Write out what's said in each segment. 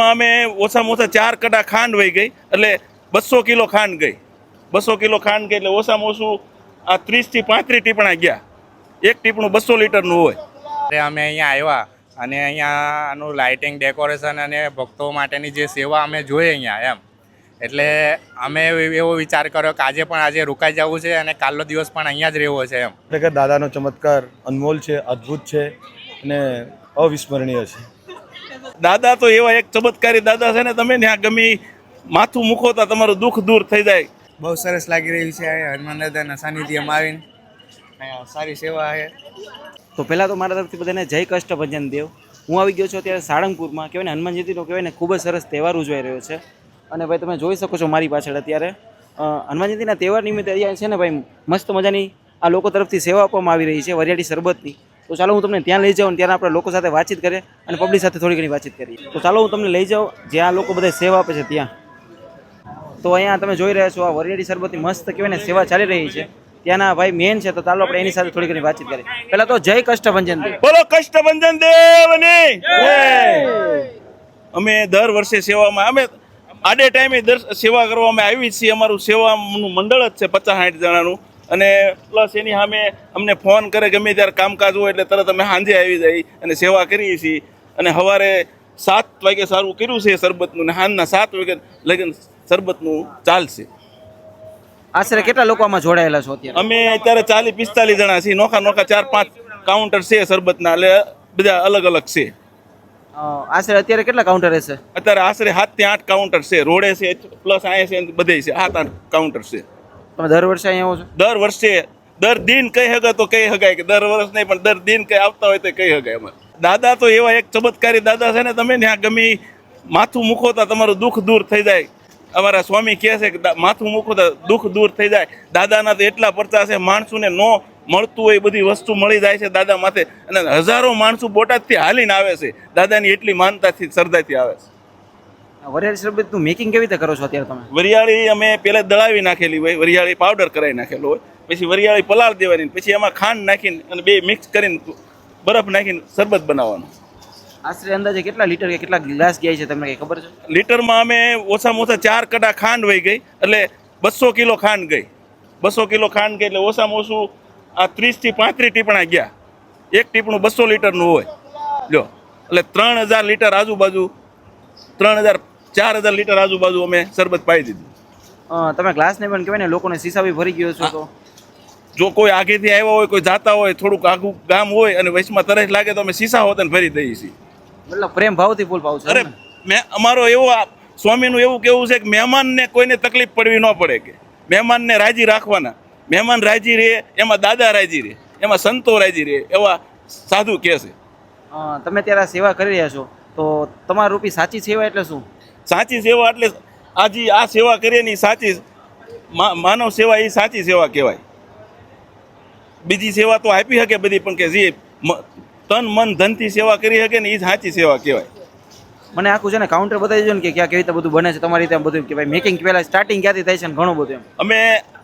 માં અમે ઓછામાં ઓછા ચાર કડા ખાંડ વહી ગઈ એટલે બસો કિલો ખાંડ ગઈ. બસો કિલો ખાંડ ગઈ એટલે ઓછામાં ઓછું આ ત્રીસથી પાંત્રીસ ટીપણા ગયા. એક ટીપણું બસો લીટરનું હોય. એટલે અમે અહીંયા આવ્યા અને અહીંયા આનું લાઇટિંગ ડેકોરેશન અને ભક્તો માટેની જે સેવા અમે જોઈએ અહીંયા એમ. એટલે અમે એવો એવો વિચાર કર્યો કે આજે પણ આજે રોકાઈ જવું છે અને કાલનો દિવસ પણ અહીંયા જ રહેવો છે એમ. ખરેખર દાદાનો ચમત્કાર અનમોલ છે અદ્ભુત છે અને અવિસ્મરણીય છે. દાદા તો એવા એક ચમત્કારી દાદા છે ને તમે ત્યાં ગમી માથું મૂકો તો તમારું દુઃખ દૂર થઈ જાય. બહુ સરસ લાગી રહ્યું છે હનુમાન દાદાના સાનિધ્યમાં આવીને. સારી સેવા છે. તો પહેલાં તો મારા તરફથી બધાને જય કષ્ટભંજન દેવ. હું આવી ગયો છું અત્યારે સાળંગપુરમાં. કહેવાય ને હનુમાન જયંતીનો કહેવાય ને ખૂબ જ સરસ તહેવાર ઉજવાઈ રહ્યો છે. અને ભાઈ તમે જોઈ શકો છો મારી પાછળ અત્યારે. હનુમાન જયંતીના તહેવાર નિમિત્તે અહીંયા છે ને ભાઈ મસ્ત મજાની આ લોકો તરફથી સેવા આપવામાં આવી રહી છે વરિયાળી શરબતની. તો ચાલો હું તમને ત્યાં લઈ જાઉં અને ત્યાં આપણે લોકો સાથે વાતચીત કરીએ અને પબ્લિક સાથે થોડી ઘણી વાતચીત કરીએ. તો ચાલો હું તમને લઈ જાઉં જ્યાં લોકો બધા સેવા આપે છે ત્યાં. તો અહીંયા તમે જોઈ રહ્યા છો આ વરિયાળી સરબતની મસ્ત કહેવાય ને સેવા ચાલી રહી છે. ત્યાંના ભાઈ મેન છે તો ચાલો આપણે એની સાથે થોડી ઘણી વાતચીત કરીએ. પહેલાં તો જય કષ્ટભંજન દેવ. બોલો કષ્ટભંજન દેવની અમે દર વર્ષે સેવામાં અમે આડે ટાઈમે દર સેવા કરવામાં આવી છીએ. અમારું સેવાનું મંડળ જ છે પચાસ સાઠ જણાનું. અને પ્લસ એની સામે અમને ફોન કરે ગમે ત્યારે કામકાજ હોય એટલે તરત અમે સાંજે આવી જઈ અને સેવા કરીએ છીએ. અને સવારે સાત વાગે સારું કર્યું છે શરબતનું ને સાંજના સાત વાગે લગન શરબતનું ચાલશે. આશરે કેટલા લોકો આમાં જોડાયેલા છો અત્યારે? અમે અત્યારે ચાલીસ પિસ્તાલીસ જણા છીએ. નોખા નોખા ચાર પાંચ કાઉન્ટર છે શરબતના એટલે બધા અલગ અલગ છે. આશરે અત્યારે કેટલા કાઉન્ટર છે અત્યારે આશરે સાતથી આઠ કાઉન્ટર છે. રોડે છે પ્લસ અહીંયા છે બધે છે. સાત આઠ કાઉન્ટર છે. તમે દર વર્ષે અહીંયા આવો છો? દર વર્ષે દર દિન કહી હગાય તો કહી હગાય કે દર વર્ષ નહીં, પણ દર દિન કઈ આવતા હોય તો કહી હગાય અમારે. દાદા તો એવા એક ચમત્કારી દાદા છે ને, તમે ત્યાં ગમી માથું મૂકો તો તમારું દુઃખ દૂર થઈ જાય. અમારા સ્વામી કહે છે કે માથું મૂકો દુઃખ દૂર થઈ જાય. દાદાના તો એટલા પડતા છે, માણસોને નો મળતું હોય બધી વસ્તુ મળી જાય છે દાદા માથે. અને હજારો માણસો બોટાદથી હાલીને આવે છે. દાદાની એટલી માનતાથી, શ્રદ્ધાથી આવે છે. વરિયાળી શરબતનું મેકિંગ કેવી રીતે કરો છો અત્યારે તમે? વરિયાળી અમે પહેલા દળાવી નાખેલી હોય વરિયાળી પાવડર કરાવી નાખેલો હોય પછી વરિયાળી પલાળ દેવાની પછી એમાં ખાંડ નાખીને અને બે મિક્સ કરીને બરફ નાખીને શરબત બનાવવાનું. આશરે અંદાજે કેટલા લીટર કે કેટલા ગ્લાસ ગયા છે તમને કઈ ખબર છે? લીટરમાં અમે ઓછામાં ઓછા ચાર કડા ખાંડ વહી ગઈ એટલે બસો કિલો ખાંડ ગઈ. બસો કિલો ખાંડ ગઈ એટલે ઓછામાં ઓછું આ ત્રીસથી પાંત્રીસ ટીપણા ગયા. એક ટીપણું બસો લીટરનું હોય. જો એટલે ત્રણ હજાર લીટર આજુબાજુ ત્રણ હજાર ચાર હજાર લીટર આજુબાજુ અમે શરબત પાઈ દીધું. તમે ગ્લાસને પણ કહેવાય ને લોકોને શીશા બી ભરી ગયો છો તો. જો કોઈ આગેથી આવ્યા હોય કોઈ જાતા હોય થોડુંક આઘું ગામ હોય અને વચમાં તરસ લાગે તો અમે સીસા હોતને ભરી દઈએ છીએ. મતલબ પ્રેમ ભાવથી ફૂલ ભાવ છે અરે મેં અમારો એવો સ્વામીનું એવું કેવું છે કે મહેમાનને કોઈને તકલીફ પડવી ન પડે કે. મહેમાનને રાજી રાખવાના. મહેમાન રાજી રહે એમાં દાદા રાજી રહે એમાં સંતો રાજી રહે એવા સાધુ કહે છે. તમે ત્યારે સેવા કરી રહ્યા છો. તો તમારા રૂપી સાચી સેવા એટલે શું? સાચી સેવા એટલે આજે આ સેવા કરીએ ને સાચી માનવ સેવા એ સાચી સેવા કહેવાય. બીજી સેવા તો આપી શકે બધી પણ કે જે તન મન ધનથી સેવા કરી શકે ને એ સાચી સેવા કહેવાય. મને આખું છે ને કાઉન્ટર બતાવી દેજો ને કે ક્યાં કેવી રીતે બધું બને છે તમારી રીતે બધું કે ભાઈ મેકિંગ પહેલા સ્ટાર્ટિંગ ક્યાંથી થાય છે ને ઘણું બધું એમ. અમે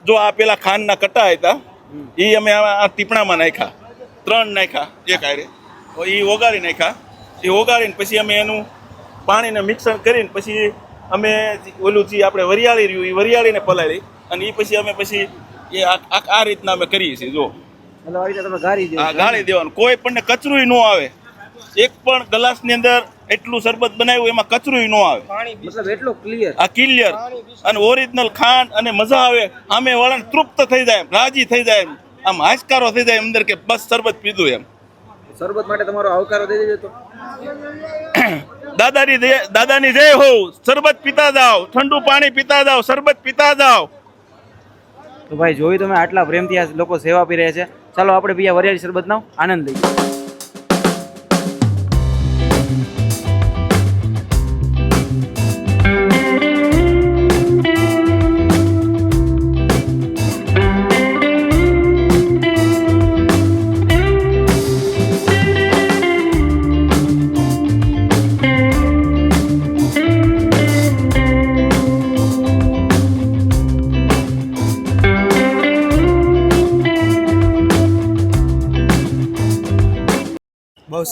જો આ પેલા ખાંડના કટ્ટા હતા એ અમે આ આ ટીપણામાં નાખ્યા. ત્રણ નાખ્યા એક આરે એ ઓગાળી નાખ્યા. એ ઓગાળીને પછી અમે એનું પાણીને મિક્સર કરીને પછી અમે ઓલું જે આપણે વરિયાળી રહ્યું એ વરિયાળીને પલાળી અને એ પછી અમે પછી એ આ રીતના અમે કરીએ છીએ જો. ગાળી ગાળી દેવાનું. કોઈ પણ કચરું ન આવે. એક પણ ગ્લાસની અંદર એટલું શરબત બનાવ્યું એમાં કચરું ન આવે. મતલબ એટલું ક્લિયર આ ક્લિયર અને ઓરિજિનલ ખાંડ અને મજા આવે. આમે વાળાને તૃપ્ત થઈ જાય રાજી થઈ જાય આમ હાશકારો થઈ જાય અંદર કે બસ શરબત પીધું એમ. શરબત માટે તમારો આવકારો દઈ દેજો તો. દાદાની દાદાની જય હો. શરબત પીતા જાઓ. ઠંડુ પાણી પીતા જાઓ. શરબત પીતા જાઓ. તો ભાઈ, જોયું તમે આટલા પ્રેમથી આ લોકો સેવા આપી રહ્યા છે. ચાલો, આપણે બીજા વરિયાળી શરબતનો આનંદ લઈએ.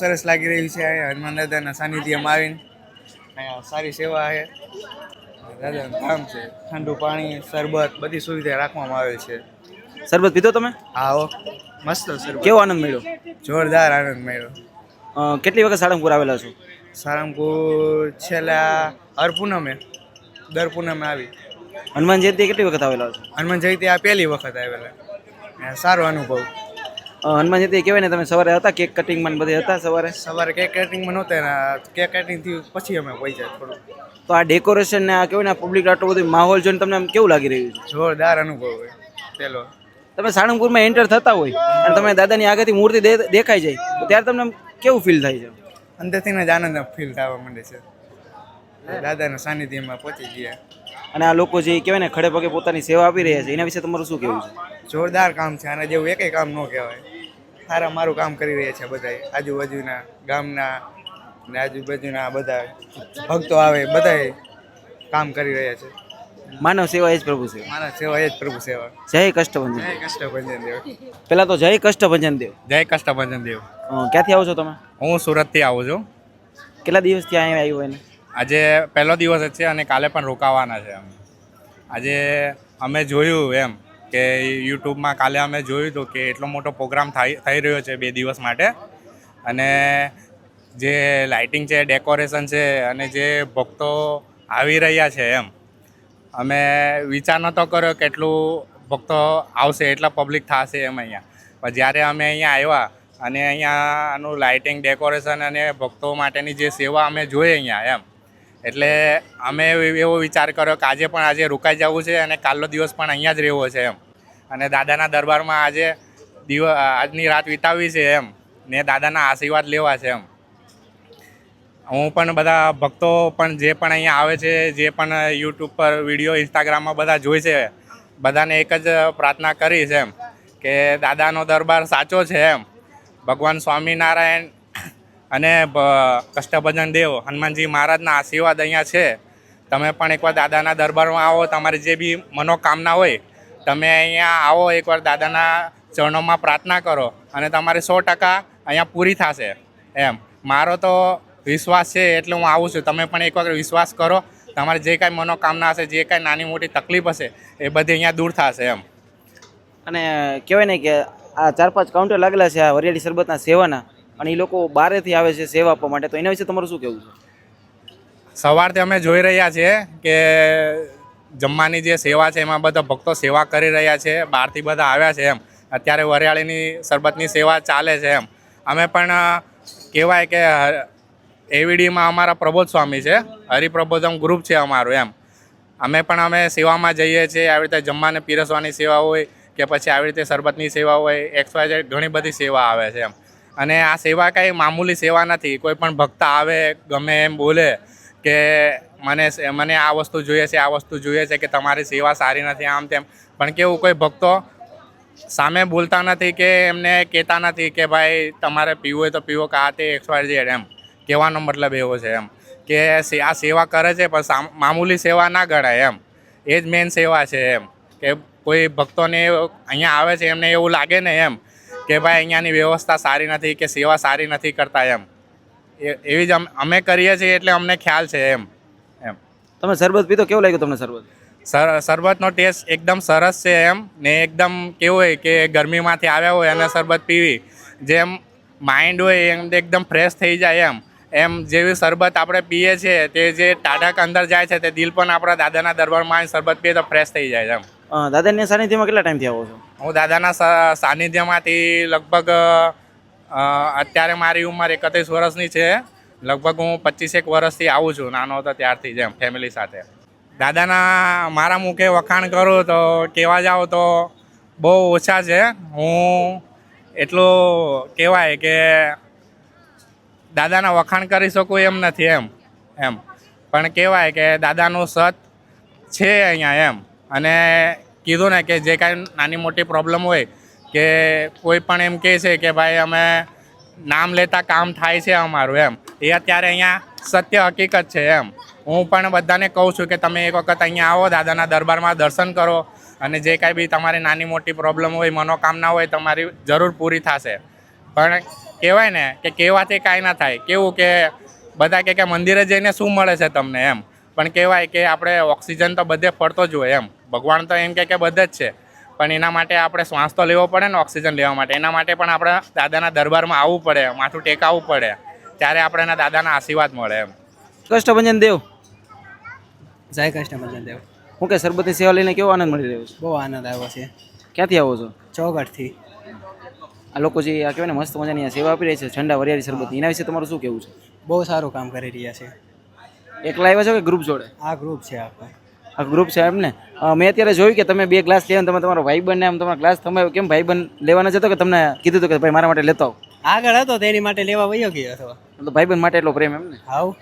સરસ લાગી રહ્યું છે હનુમાન દાદાના સાનિધ્યમાં આવીને. સારી સેવા છે. દાદાનું ધામ છે. ઠંડુ પાણી શરબત બધી સુવિધા રાખવામાં આવે છે. શરબત પીધો તમે? આવો મસ્ત શરબત. કેવો આનંદ મળ્યો? જોરદાર આનંદ મળ્યો. કેટલી વખત સાળંગપુર આવેલા છો? સાળંગપુર છેલ્લા હર પૂનમે દર પૂનમે આવી. હનુમાન જયંતિ કેટલી વખત આવેલા છો? હનુમાન જયંતિ આ પહેલી વખત આવેલા. સારો અનુભવ. હનુમાન જયંતિ કહેવાય ને તમે સવારે હતા કેક કટિંગમાં ને બધે હતા સવારે? સવારે કેક કટિંગમાં નહોતા ને કેક કટિંગથી પછી અમે પહોંચ્યા થોડું તો આ ડેકોરેશન ને આ કહેવાય ને પબ્લિક આટલો બધો માહોલ જોઈને તમને આમ કેવું લાગી રહ્યું છે? જોરદાર અનુભવ હોય પેલો. તમે સાળંગપુરમાં એન્ટર થતા હોય અને તમે દાદાની આગળથી મૂર્તિ દેખાઈ જાય તો ત્યારે તમને કેવું ફીલ થાય છે? અંદરથી જ આનંદ ફીલ થવા માંડે છે. દાદાના સાનિધ્યમાં પહોંચી ગયા. અને આ લોકો જે કહેવાય ને ખડે પગે પોતાની સેવા આપી રહ્યા છે એના વિશે તમારું શું કહેવું છે? જોરદાર કામ છે આના જેવું એકેય કામ ન કહેવાય. સારા મારું કામ કરી રહ્યા છે બધા આજુબાજુના ગામના ને આજુબાજુના બધા ભક્તો આવે બધા કામ કરી રહ્યા છે. માનવ સેવા એ જ પ્રભુ છે માનવ સેવા એ જ પ્રભુ સેવા. જય કષ્ટભંજન જય કષ્ટભંજન દેવ. પેલા તો જય કષ્ટભંજન દેવ જય કષ્ટભંજન દેવ અ, ક્યાંથી આવો છો તમે? હું સુરતથી આવું છું. કેટલા દિવસથી અહીંયા આવ્યો એને? આજે પહેલો દિવસ જ છે અને કાલે પણ રોકાવાના છે અમે. આજે અમે જોયું એમ કે યુટ્યુબમાં કાલે અમે જોયું હતું કે એટલો મોટો પ્રોગ્રામ થઈ રહ્યો છે બે દિવસ માટે. અને જે લાઇટિંગ છે, ડેકોરેશન છે અને જે ભક્તો આવી રહ્યા છે એમ, અમે વિચાર નહોતો કર્યો કેટલું ભક્તો આવશે, એટલા પબ્લિક થશે એમ અહીંયા. પણ જ્યારે અમે અહીંયા આવ્યા અને અહીંયાનું લાઇટિંગ, ડેકોરેશન અને ભક્તો માટેની જે સેવા અમે જોઈ અહીંયા એમ એટલે અમે એવો વિચાર કર્યો કે આજે પણ આજે રોકાઈ જવું છે અને કાલનો દિવસ પણ અહીંયા જ રહેવો છે એમ. અને દાદાના દરબારમાં આજે દિવ, આજની રાત વિતાવી છે એમ. ને દાદાના આશીર્વાદ લેવા છે એમ. હું પણ બધા ભક્તો પણ જે પણ અહીંયા આવે છે, જે પણ યુટ્યુબ પર વીડિયો, ઇન્સ્ટાગ્રામમાં બધા જોઈ છે, બધાને એક જ પ્રાર્થના કરીશ એમ કે દાદાનો દરબાર સાચો છે એમ. ભગવાન સ્વામિનારાયણ અને કષ્ટભજન દેવ, હનુમાનજી મહારાજના આશીર્વાદ અહીંયા છે. તમે પણ એકવાર દાદાના દરબારમાં આવો, તમારી જે બી મનોકામના હોય, તમે અહીંયા આવો, એકવાર દાદાના ચરણોમાં પ્રાર્થના કરો અને તમારી સો ટકા અહીંયા પૂરી થશે. એમ. મારો તો વિશ્વાસ છે એટલે હું આવું છું. તમે પણ એકવાર વિશ્વાસ કરો, તમારે જે કાંઈ મનોકામના હશે, જે કાંઈ નાની મોટી તકલીફ હશે, એ બધી અહીંયા દૂર થશે, એમ. અને કહેવાય ને કે આ ચાર પાંચ કાઉન્ટર લાગેલા છે આ વરિયાળી સરબતના સેવાના. અને એ લોકો બારેથી આવે છે સેવા આપવા માટે, તો એના વિશે તમારું શું કહેવું છે? સવારથી અમે જોઈ રહ્યા છીએ કે જમવાની જે સેવા છે, એમાં બધા ભક્તો સેવા કરી રહ્યા છે, બહારથી બધા આવ્યા છે એમ. અત્યારે વરિયાળીની શરબતની સેવા ચાલે છે એમ. અમે પણ કહેવાય કે એવીડીમાં અમારા પ્રબોધ સ્વામી છે, હરિપ્રબોધમ ગ્રુપ છે અમારું એમ. અમે પણ અમે સેવામાં જઈએ છીએ, આવી રીતે જમવાને પીરસવાની સેવા હોય કે પછી આવી રીતે શરબતની સેવા હોય, એક્સ વાય ઝેડ ઘણી બધી સેવા આવે છે એમ. અને આ સેવા કાંઈ મામૂલી સેવા નથી. કોઈ પણ ભક્ત આવે, ગમે એમ બોલે કે મને મને આ વસ્તુ જોઈએ છે, આ વસ્તુ જોઈએ છે કે તમારી સેવા સારી નથી આમ તેમ. પણ કેવું, કોઈ ભક્તો સામે બોલતા નથી કે એમને કહેતા નથી કે ભાઈ તમારે પીવું હોય તો પીવો, કે આ તે એક્સપાયર જેડ એમ. કહેવાનો મતલબ એવો છે એમ. કે આ સેવા કરે છે પણ મામૂલી સેવા ના ગણાય એમ. એ જ મેઇન સેવા છે એમ. કે કોઈ ભક્તોને અહીંયા આવે છે એમને એવું લાગે ને એમ. કે ભાઈ અહીંયાની વ્યવસ્થા સારી નથી કે સેવા સારી નથી કરતા એમ. એ- એવી જ અમ- કરીએ છીએ એટલે અમને ખ્યાલ છે એમ એમ. તમે શરબત પીધો? કેવું લાગ્યું તમને શરબત? સર શરબતનો ટેસ્ટ એકદમ સરસ છે એમ ને એકદમ કેવું હોય કે ગરમીમાંથી આવ્યા હોય અને શરબત પીવી જેમ માઇન્ડ હોય એમ એકદમ ફ્રેશ થઈ જાય એમ. એમ જેવી શરબત આપણે પીએ છીએ તે જે ટાઢક અંદર જાય છે તે દિલ પણ આપણા દાદાના દરબારમાં શરબત પીએ તો ફ્રેશ થઈ જાય છે એમ. દાદાની સાનિધ્યમાં કેટલા ટાઈમથી આવો છો? હું દાદાના સાનિધ્યમાંથી લગભગ અત્યારે મારી ઉંમર એકત્રીસ વર્ષની છે. લગભગ હું પચીસેક વર્ષથી આવું છું, નાનો હતો ત્યારથી જ એમ ફેમિલી સાથે. દાદાના, મારા મુખે વખાણ કરું તો કહેવા જાઓ તો બહુ ઓછા છે. હું એટલું કહેવાય કે દાદાના વખાણ કરી શકું એમ નથી એમ એમ. પણ કહેવાય કે દાદાનું સત છે અહીંયા એમ. અને કીધું ને કે જે કાંઈ નાની મોટી પ્રોબ્લેમ હોય કે કોઈ પણ એમ કહે છે કે ભાઈ અમે નામ લેતા કામ થાય છે અમારું એમ. એ અત્યારે અહીંયા સત્ય હકીકત છે એમ. હું પણ બધાને કહું છું કે તમે એક વખત અહીંયા આવો, દાદાના દરબારમાં દર્શન કરો અને જે કાંઈ બી તમારી નાની મોટી પ્રોબ્લેમ હોય, મનોકામના હોય, તમારી જરૂર પૂરી થશે. પણ કહેવાય ને કે કહેવાથી કાંઈ ના થાય. કેવું કે બધા કે મંદિરે જઈને શું મળે છે તમને એમ. પણ કહેવાય કે આપણે ઓક્સિજન તો બધે ફરતો જ હોય એમ. ભગવાન તો એમ કહે કે બધે જ છે. પણ એના માટે આપણે શ્વાસ તો લેવો પડે ને ઓક્સિજન લેવા માટે. એના માટે પણ આપણે દાદાના દરબારમાં આવવું પડે માથું ટેકાવવું પડે. ત્યારે આપણે એના દાદાના આશીર્વાદ મળે એમ. કષ્ટભંજન દેવ. જય કૃષ્ણ દેવ. હું કે સરબતની સેવા લઈને કેવો આનંદ મળી રહ્યો છે? બહુ આનંદ આવ્યો છે. ક્યાંથી આવો છો? ચોગઢથી આ લોકો જે આ કહેવાય ને મસ્ત મજાની અહીંયા સેવા આપી રહી છે ઠંડા વરિયાળી સરબતની એના વિશે તમારું શું કહેવું છે? બહુ સારું કામ કરી રહ્યા છે. એકલા આવ્યા છો કે ગ્રુપ જોડે? આ ગ્રુપ છે આપણો ગ્રુપ છે એમ ને મેં અત્યારે જોયું કે તમે બે ગ્લાસ લેવા તમે તમારો ભાઈબંધને એમ તમારો ગ્લાસ તમે કેમ ભાઈબંધ લેવાના જતો કે તમને કીધું હતું કે ભાઈ મારા માટે લેતો આગળ હતો તેની માટે લેવા વયો ગયો હતો. તો ભાઈબંધ માટે એટલો પ્રેમ એમ ને હાવ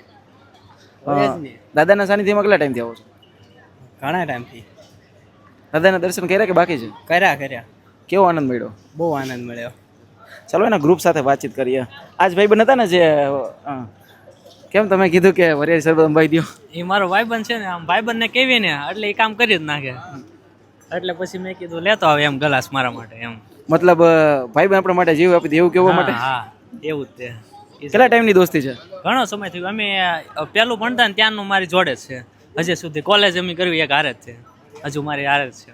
દાદાના સાનિધ્યમાં કેટલા ટાઈમથી આવો છો? ઘણા ટાઈમથી. દાદાના દર્શન કર્યા કે બાકી છે? કર્યા કર્યા. કેવો આનંદ મળ્યો? બહુ આનંદ મળ્યો. ચાલો એના ગ્રુપ સાથે વાતચીત કરીએ. આજ ભાઈબંધ હતા ને જે કેમ તમે કીધું કે વરિયાળી સરબત અંબાઈ દો એ મારો ભાઈબંધ છે ને આમ ભાઈબંધને કેવી ને એટલે એ કામ કરી જ નાખે. એટલે પછી મેં કીધું લેતો આવે એમ ગ્લાસ મારા માટે એમ. મતલબ ભાઈબંધ આપણા માટે જીવ આપી દે એવું કેવા માટે? હા એવું જ તે. કેટલા ટાઈમની દોસ્તી છે? ઘણો સમય થયો. અમે પહેલું ભણતા ને ત્યાંનું મારી જોડે છે. હજી સુધી કોલેજ અમે કરવી એક હારે જ છે. હજુ મારી હારે જ છે.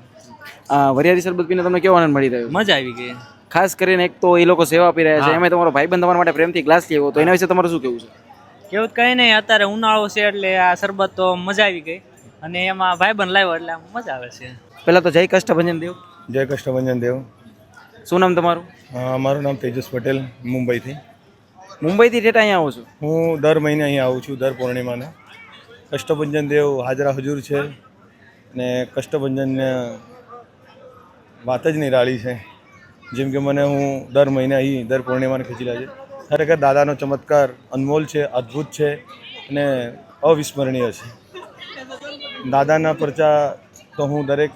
વરિયાળી સરબત પીને તમને કેવો આનંદ મળી રહ્યો? મજા આવી ગઈ. ખાસ કરીને એક તો એ લોકો સેવા આપી રહ્યા છે. એમાં તમારો ભાઈબંધ તમારા માટે પ્રેમથી ગ્લાસ લેવો તો એના વિશે તમારું શું કેવું છે? કેવું કઈ નહીં અત્યારે ઉનાળો છે એટલે આ શરબત તો મજા આવી ગઈ. અને એમાં ભાઈબંધ લાવ્યો એટલે આમ મજા આવે છે. પહેલાં તો જય કષ્ટભંજન દેવ. જય કષ્ટભંજન દેવ. શું નામ તમારું? અ, મારું નામ તેજસ પટેલ મુંબઈથી. મુંબઈથી ઠેઠ અહીંયા આવો છું? હું દર મહિને અહીં આવું છું દર પૂર્ણિમાને. કષ્ટભંજન દેવ હાજરા હજુર છે ને કષ્ટભંજન વાત જ નિરાળી છે. જેમ કે મને હું દર મહિને અહીં દર પૂર્ણિમાને ખેંચી લે છે. ખરેખર દાદાનો ચમત્કાર અનમોલ છે, અદ્ભુત છે અને અવિસ્મરણીય છે. દાદાના પરચા તો હું દરેક,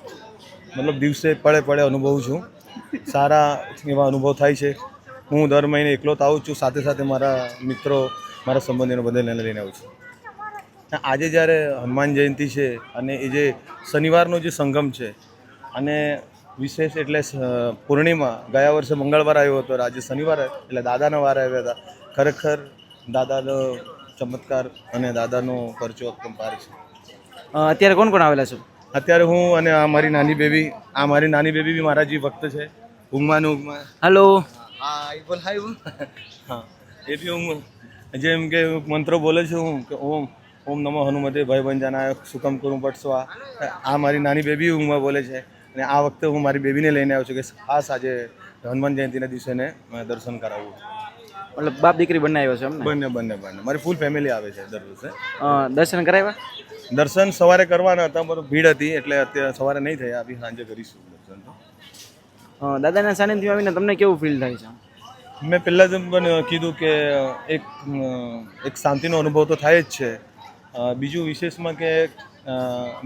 મતલબ દિવસે પડે પડે અનુભવું છું. સારા એવા અનુભવ થાય છે. હું દર મહિને એકલો તો આવું છું. સાથે સાથે મારા મિત્રો, મારા સંબંધીનો બધાને લઈને આવું છું. આજે જ્યારે હનુમાન જયંતિ છે અને એ જે શનિવારનો જે સંગમ છે અને વિશેષ એટલે પૂર્ણિમા. ગયા વર્ષે મંગળવાર આવ્યો હતો આજે શનિવાર એટલે દાદાના વાર આવ્યા હતા. ખરેખર દાદાનો ચમત્કાર અને દાદાનો પરચો અકંપાર છે. અત્યારે કોણ કોણ આવેલા છો? અત્યારે હું અને આ મારી નાની બેબી આ મારી નાની બેબી બી મારા જે ભક્ત છે. ઊંઘમાં ને ઊંઘમાં. હલો. હા એ બોલ હાય બોલ. હા એ બી હું જેમ કે મંત્રો બોલે છું હું કે ઓમ ઓમ નમો હનુમતે ભાઈ બંજાના સુકમ કરું પટ આ મારી નાની બેબી ઊંઘમાં બોલે છે. અને આ વખતે હું મારી બેબીને લઈને આવ્યો છું કે ખાસ આજે હનુમાન જયંતિના દિવસેને મેં દર્શન કરાવવું મતલબ બાપ દીકરી બંને આવ્યો છે એમ બંને બંને બંને. મારી ફૂલ ફેમિલી આવે છે દર વર્ષે દર્શન કરાવ્યા? દર્શન સવારે કરવાના હતા પણ ભીડ હતી એટલે અત્યારે સવારે નહીં થયા. આપી સાંજે કરીશું દર્શન તો. દાદાના સાનિધ્યમાં આવીને તમને કેવું ફીલ થાય છે? મેં પહેલાં જ પણ કીધું કે એક એક શાંતિનો અનુભવ તો થાય જ છે. બીજું વિશેષમાં કે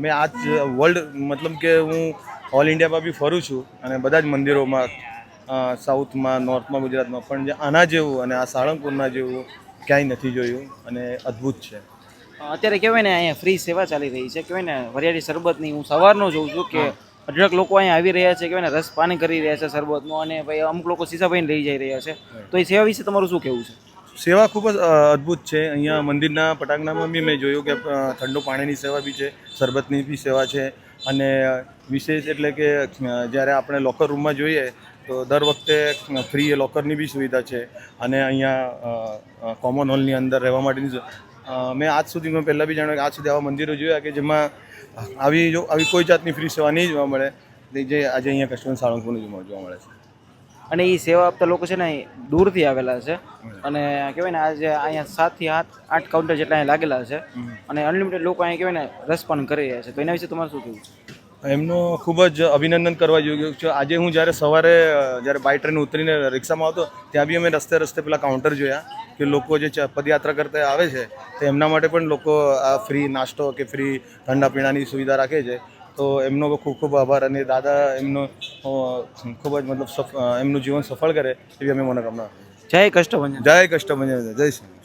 મેં આજ વર્લ્ડ મતલબ કે હું ઓલ ઇન્ડિયામાં બી ફરું છું અને બધા જ મંદિરોમાં સાઉથમાં નોર્થમાં ગુજરાતમાં પણ જે આના જેવું અને આ સાળંગપુરના જેવું ક્યાંય નથી જોયું અને અદ્ભુત છે. અત્યારે કહેવાય ને અહીંયા ફ્રી સેવા ચાલી રહી છે. કહેવાય ને વરિયાળી સરબતની હું સવારનો જોઉં છું કે અઢળક લોકો અહીંયા આવી રહ્યા છે. કહેવાય ને રસ પાણી કરી રહ્યા છે સરબતનો અને ભાઈ અમુક લોકો સીસાભાઈને લઈ જઈ રહ્યા છે. તો એ સેવા વિશે તમારું શું કહેવું છે? સેવા ખૂબ જ અદ્ભુત છે. અહીંયા મંદિરના પટાંગણામાં બી મેં જોયું કે ઠંડુ પાણીની સેવા બી છે, શરબતની બી સેવા છે. અને વિશેષ એટલે કે જ્યારે આપણે લોકર રૂમમાં જોઈએ, તો દર વખતે ફ્રી લોકરની બી સુવિધા છે. અને અહીંયા કોમન હોલની અંદર રહેવા માટેની મેં આજ સુધી, મેં પહેલાં બી જાણ્યું કે આજ સુધી આવા મંદિરો જોયા કે જેમાં આવી જો, આવી કોઈ જાતની ફ્રી સેવા નહીં જોવા મળે. જે આજે અહીંયા કસ્ટમર સાળંગપુરનું જોવા મળે છે. અને એ સેવા આપતા લોકો છે ને દૂરથી આવેલા છે. અને કહેવાય ને આજે અહીંયા સાતથી આઠ આઠ કાઉન્ટર જેટલા અહીંયા લાગેલા છે. અને અનલિમિટેડ લોકો અહીંયા કહેવાય ને રસ પણ કરી રહ્યા છે. તો એના વિશે તમારે શું કહેવું એમનો ખૂબ જ અભિનંદન કરવા યોગ્ય છે. આજે હું જ્યારે સવારે જ્યારે બાય ટ્રેન ઉતરીને રિક્ષામાં આવતો ત્યાં બી અમે રસ્તે રસ્તે પેલા કાઉન્ટર જોયા કે લોકો જે પદયાત્રા કરતા આવે છે તો એમના માટે પણ લોકો આ ફ્રી નાસ્તો કે ફ્રી ઠંડા પીણાની સુવિધા રાખે છે. તો એમનો ખૂબ ખૂબ આભાર અને દાદા એમનો ખૂબ જ મતલબ એમનું જીવન સફળ કરે એવી અમે મનોકામના જય કષ્ટભંજન. જય કષ્ટભંજન જય શ્રી